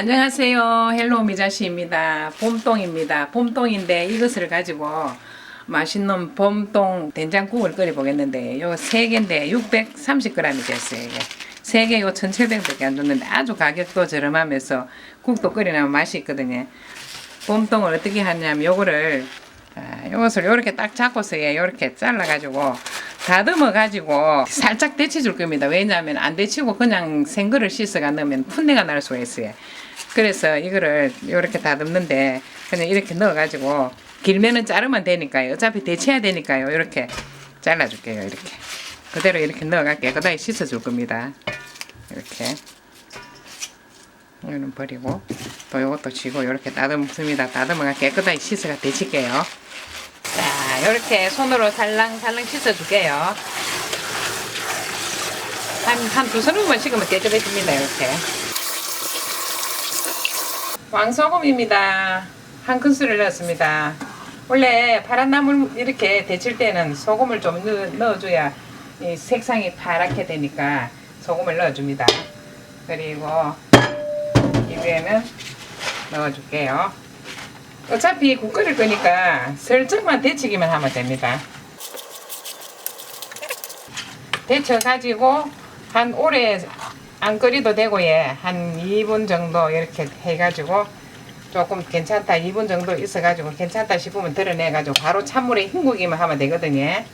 안녕하세요. 헬로 미자씨입니다. 봄동입니다. 봄동인데 이것을 가지고 맛있는 봄동 된장국을 끓여 보겠는데 요 3개인데 630g이 됐어요. 이게. 3개 요 1700밖에 안 줬는데 아주 가격도 저렴하면서 국도 끓여내면 맛이 있거든요. 봄동을 어떻게 하냐면 요거를 아, 요것을 요렇게 딱 잡고서 예, 요렇게 잘라 가지고 다듬어 가지고 살짝 데쳐 줄 겁니다. 왜냐하면 안 데치고 그냥 생거를 씻어가 넣으면 풋내가 날 수가 있어요. 그래서 이거를 요렇게 다듬는데 그냥 이렇게 넣어가지고 길면은 자르면 되니까요. 어차피 데쳐야 되니까요. 이렇게 잘라줄게요. 이렇게 그대로 이렇게 넣어갈게요. 그다음에 씻어줄 겁니다. 이렇게 이거는 버리고 또 요것도 쥐고 이렇게 다듬습니다. 다듬어가 깨끗하게 씻어가 데칠게요. 자, 이렇게 손으로 살랑살랑 씻어줄게요. 한, 한두 서른번 씻으면 깨끗해집니다. 이렇게. 왕소금입니다. 한 큰술을 넣었습니다. 원래 파란 나물 이렇게 데칠 때는 소금을 좀 넣, 넣어줘야 이 색상이 파랗게 되니까 소금을 넣어줍니다. 그리고 이 위에는 넣어줄게요. 어차피 국 끓일 거니까 슬쩍만 데치기만 하면 됩니다. 데쳐가지고 한 오래 안 끓여도 되고 예한 2분 정도 이렇게 해가지고 조금 괜찮다 2분 정도 있어가지고 괜찮다 싶으면 드러내가지고 바로 찬물에 헹구기만 하면 되거든요.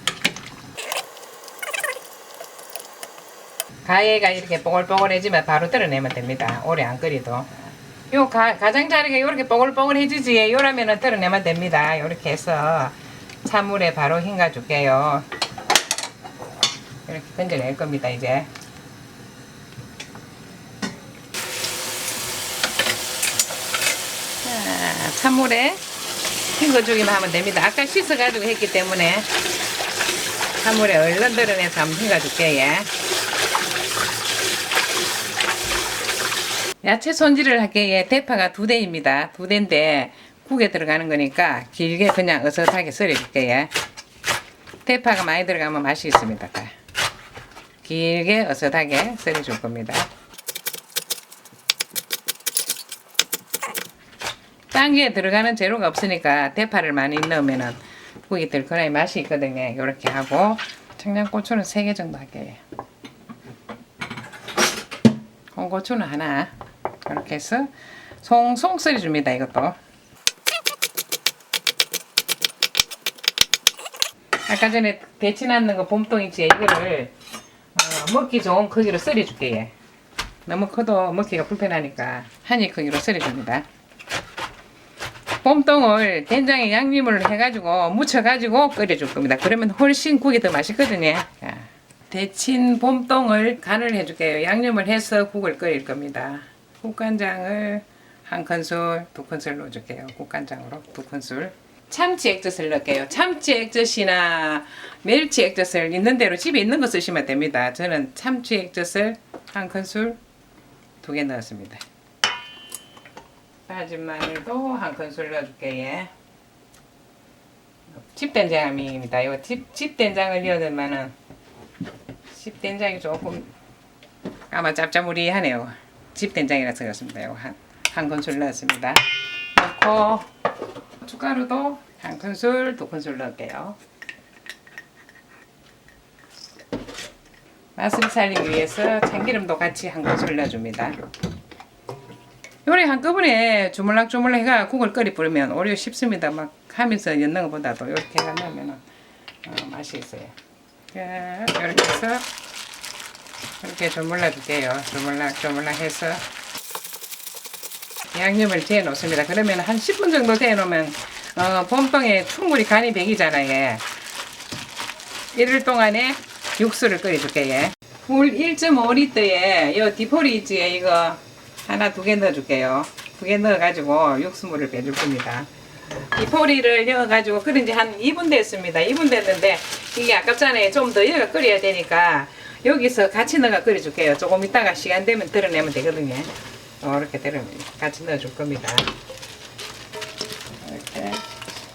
가해가 이렇게 뽀글뽀글해지면 바로 드러내면 됩니다. 오래 안 끓여도. 요 가, 가장자리가 이렇게 뽀글뽀글해지지 요라면은 드러내면 됩니다. 이렇게 해서 찬물에 바로 헹가 줄게요. 이렇게 건져낼 겁니다 이제. 찬물에 헹궈주기만 하면 됩니다. 아까 씻어가지고 했기 때문에 찬물에 얼른 드러내서 한번 헹궈줄게요. 예. 야채 손질을 할게요. 예, 대파가 두 대입니다. 두 대인데 국에 들어가는 거니까 길게 그냥 어슷하게 썰어줄게요. 대파가 많이 들어가면 맛이 있습니다. 길게 어슷하게 썰어줄 겁니다. 딴게 들어가는 재료가 없으니까 대파를 많이 넣으면은 국이 들거나 맛이 있거든요. 이렇게 하고 청양고추는 3개 정도 할게요. 홍고추는 하나 이렇게 해서 송송 썰어줍니다. 이것도 아까 전에 데쳐놨는 거 봄동이지 이거를 어, 먹기 좋은 크기로 썰어줄게요. 너무 커도 먹기가 불편하니까 한입 크기로 썰어줍니다. 봄동을 된장에 양념을 해가지고 묻혀가지고 끓여줄 겁니다. 그러면 훨씬 국이 더 맛있거든요. 자, 데친 봄동을 간을 해줄게요. 양념을 해서 국을 끓일 겁니다. 국간장을 한 큰술, 두 큰술 넣어줄게요. 국간장으로 두 큰술. 참치 액젓을 넣을게요. 참치 액젓이나 멸치 액젓을 있는 대로 집에 있는 거 쓰시면 됩니다. 저는 참치 액젓을 한 큰술 두 개 넣었습니다. 다진 마늘도 한 큰술 넣어줄게요. 집된장입니다. 이거 집, 집된장을 넣으면은 집된장이 조금 아마 짭짜무리하네요. 집된장이라서 그렇습니다. 이거 한, 한 큰술 넣었습니다. 넣고 고춧가루도 한 큰술, 두 큰술 넣을게요. 맛을 살리기 위해서 참기름도 같이 한 큰술 넣어줍니다. 요리 한꺼번에 주물락주물락 해가 국을 끓이 부르면 오히려 쉽습니다. 막 하면서 넣는 것보다도 이렇게 해가 넣으면 어, 맛이 있어요. 자, 이렇게 해서 이렇게 주물러 줄게요. 주물락 해서 양념을 재어 놓습니다. 그러면 한 10분 정도 재어 놓으면 어, 봄동에 충분히 간이 배기잖아요. 이럴 동안에 육수를 끓여 줄게요. 물 1.5리터에 이 디포리지에 이거 하나 두 개 넣어줄게요. 두 개 넣어가지고 육수물을 빼줄 겁니다. 이 포리를 넣어가지고 끓인 지 한 2분 됐습니다. 2분 됐는데 이게 아깝잖아요. 좀더 여가 끓여야 되니까 여기서 같이 넣어 끓여줄게요. 조금 있다가 시간 되면 드러내면 되거든요. 이렇게 드러 같이 넣어줄 겁니다. 이렇게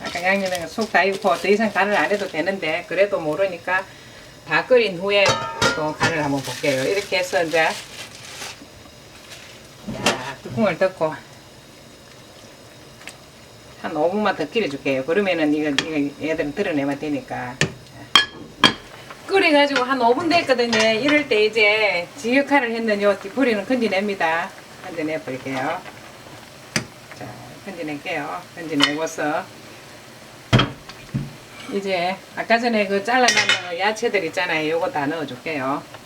아까 양념에 속다 익고 더 이상 간을 안 해도 되는데 그래도 모르니까 다 끓인 후에 또 간을 한번 볼게요. 이렇게 해서 이제 야, 뚜껑을 덮고 한 5분만 더 끓여줄게요. 그러면은 이거, 이거 얘들은 드러내면 되니까. 끓여가지고 한 5분 됐거든요. 이럴 때 이제 지 역할을 했는 요 뿌리는 건져냅니다. 건져내 버릴게요. 자, 건져낼게요. 건져내고서 이제 아까 전에 그 잘라놓은 야채들 있잖아요. 요거 다 넣어줄게요.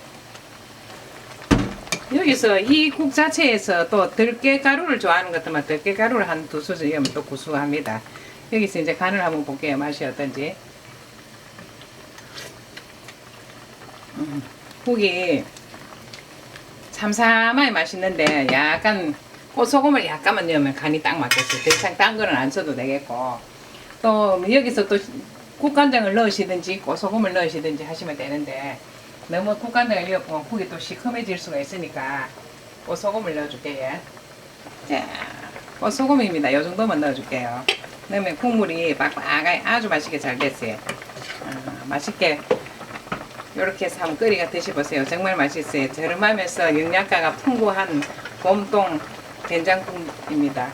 여기서 이 국 자체에서 또 들깨 가루를 좋아하는 것 같으면 들깨 가루를 한두 수저 넣으면 또 구수합니다. 여기서 이제 간을 한번 볼게요. 맛이 어떤지. 음, 국이 삼삼하게 맛있는데 약간 꽃소금을 약간만 넣으면 간이 딱 맞겠어요. 더 이상 딴 거는 안 써도 되겠고 또 여기서 또 국간장을 넣으시든지 꽃소금을 넣으시든지 하시면 되는데 너무 국간장을 넣으면 국이 또 시커매질 수가 있으니까 꽃소금을 넣어줄게요. 자, 꽃소금입니다. 이 정도만 넣어줄게요. 넣으면 국물이 빡빡하게 아주 맛있게 잘 됐어요. 아, 맛있게 이렇게 해서 한번 끓이가 드셔보세요. 정말 맛있어요. 저렴하면서 영양가가 풍부한 봄동 된장국입니다.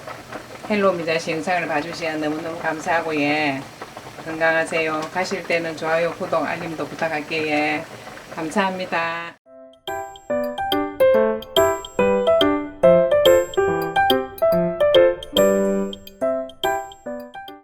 헬로 미자씨 영상을 봐주시면 너무너무 감사하고 예. 건강하세요. 가실 때는 좋아요, 구독, 알림도 부탁할게요. 예. 감사합니다.